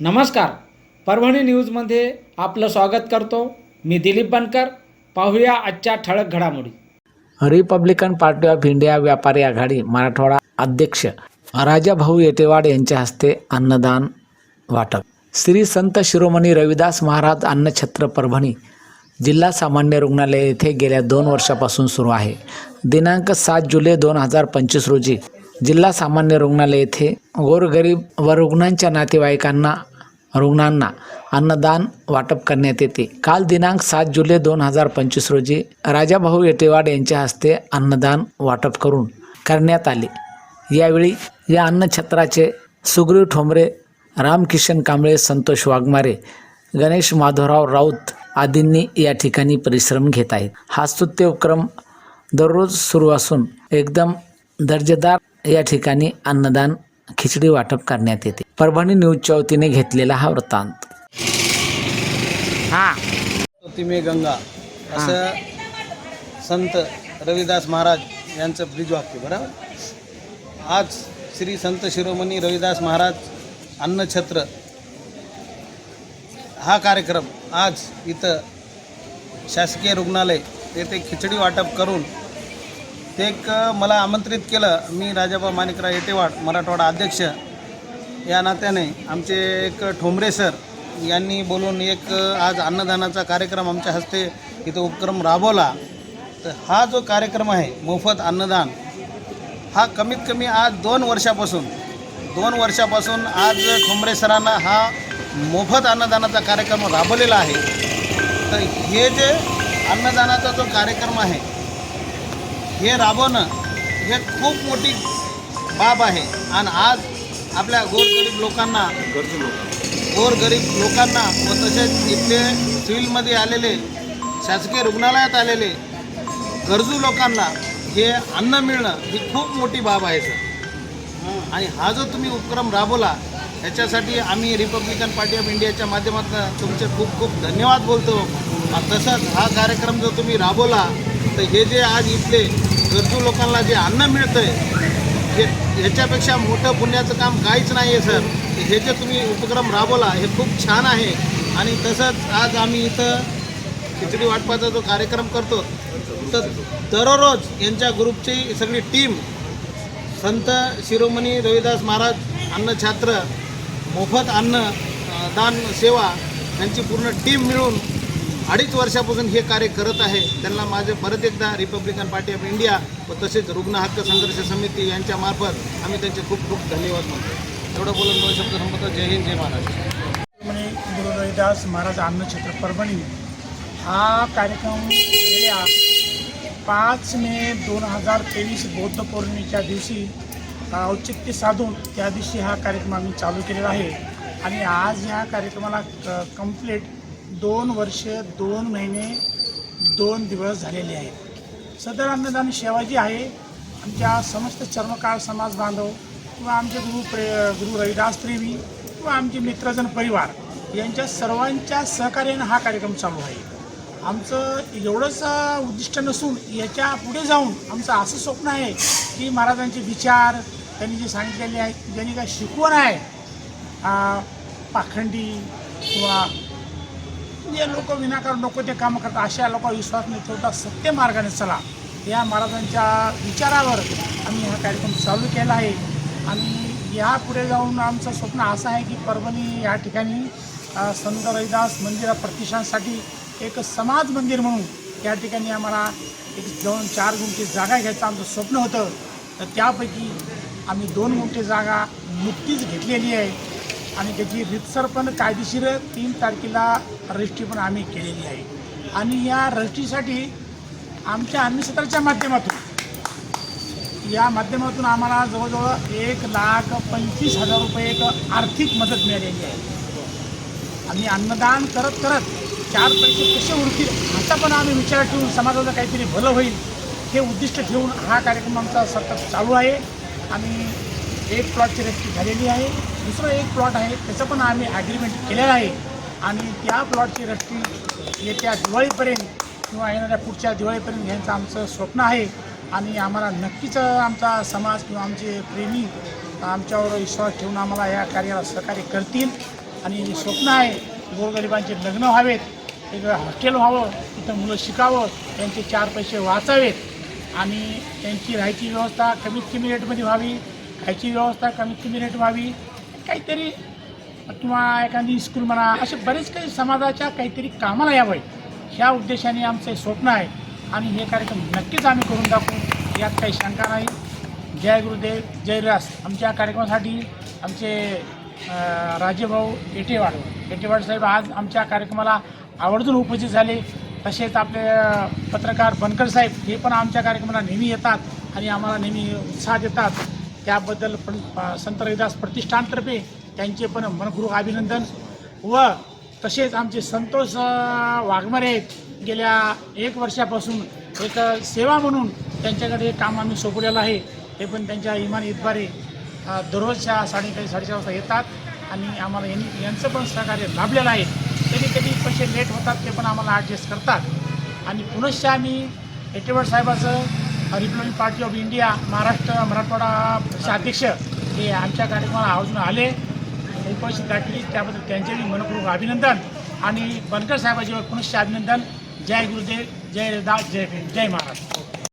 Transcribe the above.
नमस्कार. परभणी न्यूजमध्ये आपलं स्वागत करतो. मी दिलीप बनकर. पाहूया आजच्या ठळक घडामोडी. रिपब्लिकन पार्टी ऑफ इंडिया व्यापारी आघाडी मराठवाडा अध्यक्ष राजाभाऊ येटेवाड यांच्या हस्ते अन्नदान वाटप. श्री संत शिरोमणी रविदास महाराज अन्नछत्र परभणी जिल्हा सामान्य रुग्णालय येथे गेल्या दोन वर्षापासून सुरू आहे. दिनांक सात जुलै दोन हजार पंचवीस रोजी जिल्हा सामान्य रुग्णालय येथे गोरगरीब व रुग्णांच्या नातेवाईकांना रुग्णांना अन्नदान वाटप करण्यात येते. काल दिनांक सात जुलै दोन हजार पंचवीस रोजी राजाभाऊ येटेवाड यांच्या हस्ते अन्नदान वाटप करून करण्यात आले. यावेळी या अन्नछत्राचे सुग्रीव ठोंबरे रामकिशन कांबळे संतोष वाघमारे गणेश माधवराव राऊत आदींनी या ठिकाणी परिश्रम घेत आहेत. हा स्तुत्य उपक्रम दररोज सुरू असून एकदम दर्जेदार या ठिकाणी अन्नदान खिचडी वाटप करण्यात येते. परभणी न्यूजच्या वतीने घेतलेला हा वृत्तांत. हां. गंगा असं संत रविदास महाराज यांचं ब्रिजवाक्य बरोबर? आज श्री संत शिरोमणी रविदास महाराज अन्नछत्र हा कार्यक्रम आज इथं शासकीय रुग्णालय येथे खिचडी वाटप करून ते एक मला आमंत्रित केलं. मी राजाबा माणिकराव येटेवाड मराठवाडा अध्यक्ष. या नात्याने आमचे एक ठोंबरे सर यांनी बोलून एक आज अन्नदानाचा कार्यक्रम आमच्या हस्ते इथं उपक्रम राबवला. तर हा जो कार्यक्रम आहे मोफत अन्नदान हा कमीत कमी आज दोन वर्षापासून दोन वर्षापासून आज ठोंबरे सरांना हा मोफत अन्नदानाचा कार्यक्रम राबवलेला आहे. तर हे जे अन्नदानाचा जो कार्यक्रम आहे हे राबवणं हे खूप मोठी बाब आहे. आणि आज आपल्या गोरगरीब लोकांना गोरगरीब लोकांना व तसेच इथले सिव्हिलमध्ये आलेले शासकीय रुग्णालयात आलेले गरजू लोकांना हे अन्न मिळणं ही खूप मोठी बाब आहे सर आणि हा जो तुम्ही उपक्रम राबवला ह्याच्यासाठी आम्ही रिपब्लिकन पार्टी ऑफ इंडियाच्या माध्यमातून तुमचे खूप खूप धन्यवाद बोलतो. तसंच हा कार्यक्रम जो तुम्ही राबवला तर हे जे आज इथले गरजू लोकांना जे अन्न मिळतं आहे हे ह्याच्यापेक्षा मोठं पुण्याचं काम काहीच नाही आहे सर हे जे तुम्ही उपक्रम राबवला हे खूप छान आहे. आणि तसंच आज आम्ही इथं खिचडी वाटपाचा जो कार्यक्रम करतो तर दररोज यांच्या ग्रुपची सगळी टीम संत शिरोमणी रविदास महाराज अन्नछात्र मोफत अन्न दान सेवा यांची पूर्ण टीम मिळून अडीच वर्षापासून हे कार्य करत आहे. त्यांना माझे परत एकदा रिपब्लिकन पार्टी ऑफ इंडिया व तसेच रुग्ण हक्क संघर्ष समिती यांच्यामार्फत आम्ही त्यांचे खूप खूप धन्यवाद म्हणतो एवढं बोलून दोन शब्द संपतो जय हिंद जय महाराज गुरु रविदास महाराज अन्नछत्र परभणी हा कार्यक्रम गेल्या पाच मे दोन हजार तेवीस बौद्ध पौर्णिमेच्या दिवशी औचित्य साधून त्या दिवशी हा कार्यक्रम आम्ही चालू केलेला आहे. आणि आज ह्या कार्यक्रमाला क कंप्लीट दोन वर्ष दोन महिने दोन दिवस झालेले आहेत. सदर अन्नदान सेवा जी आहे. आमच्या समस्त चर्मकार समाज बांधव किंवा आमचे गुरु प्रे गुरु रविदास प्रेमी किंवा आमचे मित्रजन परिवार यांच्या सर्वांच्या सहकार्यानं हा कार्यक्रम चालू आहे. आमचं एवढंच उद्दिष्ट नसून याच्यापुढे जाऊन आमचं असं स्वप्न आहे की महाराजांचे विचार त्यांनी जे सांगितलेले आहेत ज्यांनी काय शिकवण आहे पाखंडी किंवा जे लोक विनाकारण नको ते कामं करतात अशा लोक विश्वास न ठेवता सत्य मार्गाने चला. या महाराजांच्या विचारावर आम्ही हा कार्यक्रम चालू केला आहे. आणि या पुढे जाऊन आमचं स्वप्न असं आहे की परभणी या ठिकाणी संत रविदास मंदिरा प्रतिष्ठानसाठी एक समाज मंदिर म्हणून या ठिकाणी आम्हाला एक दोन चार गुंठे जागा घ्यायचं आमचं स्वप्न होतं. तर त्यापैकी आम्ही दोन गुंठे जागा नुकतीच घेतलेली आहे. आणि त्याची रितसर पण कायदेशीर तीन तारखेला रजिस्ट्री पण आम्ही केलेली आहे. आणि या रजिस्ट्रीसाठी आमच्या अन्नक्षेत्राच्या माध्यमातून या माध्यमातून आम्हाला जवळजवळ एक लाख पंचवीस हजार रुपये एक आर्थिक मदत मिळालेली आहे. आम्ही अन्नदान करत करत चार पैसे कसे उरतील आता पण आम्ही विचार ठेवून समाजाचं काहीतरी भलं होईल हे उद्दिष्ट ठेवून हा कार्यक्रम आमचा सतत चालू आहे. आणि एक प्लॉटची रजिस्ट्री झालेली आहे. दुसरं एक प्लॉट आहे त्याचं पण आम्ही ॲग्रीमेंट केलेलं आहे. आणि त्या प्लॉटची रजिस्ट्री येत्या दिवाळीपर्यंत किंवा येणाऱ्या पुढच्या दिवाळीपर्यंत घ्यायचं आमचं स्वप्न आहे. आणि आम्हाला नक्कीच आमचा समाज किंवा आमचे प्रेमी आमच्यावर विश्वास ठेवून आम्हाला या कार्याला सहकार्य करतील. आणि स्वप्न आहे गोरगरिबांचे लग्न व्हावेत एक हॉस्टेल व्हावं तिथं मुलं शिकावं त्यांचे चार पैसे वाचावेत. आणि त्यांची राहायची व्यवस्था कमीत कमी रेटमध्ये व्हावी खायची व्यवस्था कमीत कमी रेट व्हावी. काहीतरी किंवा एखादी स्कूल म्हणा असे बरेच काही समाजाच्या काहीतरी कामाला यावं. ह्या उद्देशाने आमचं हे स्वप्न आहे. आणि हे कार्यक्रम नक्कीच आम्ही करून दाखवू. यात काही शंका नाही. जय गुरुदेव जय रास. आमच्या कार्यक्रमासाठी आमचे राजेभाऊ एटेवाड. एटेवाड साहेब आज आमच्या कार्यक्रमाला आवर्जून उपस्थित झाले. तसेच आपले पत्रकार बनकर साहेब हे पण आमच्या कार्यक्रमाला नेहमी येतात आणि आम्हाला नेहमी उत्साह देतात. त्याबद्दल पण संत रविदास प्रतिष्ठानतर्फे त्यांचे पण मनपूर्वक अभिनंदन. व तसेच आमचे संतोष वाघमारे गेल्या एक वर्षापासून एक सेवा म्हणून त्यांच्याकडे काम आम्ही सोपवलेलं आहे. ते पण त्यांच्या इमान इतबारे दररोजच्या साडेकाळी साडेचार वाजता येतात. आणि आम्हाला यांनी यांचं पण सहकार्य लाभलेलं आहे. कधी कधी पैसे लेट होतात ते पण आम्हाला ॲडजस्ट करतात. आणि पुनश्च आम्ही एटेवड साहेबाचं republic party of India Maharashtra Marathwada अध्यक्ष हे आमच्या कार्यक्रमाला आवर्जून आले. उपस्थित दाखली त्याबद्दल त्यांचे मी मनपूर्वक अभिनंदन आणि बनकर साहेबाजीवर पुनश्च अभिनंदन. जय गुरुदेव जय रविदास जय जय महाराज.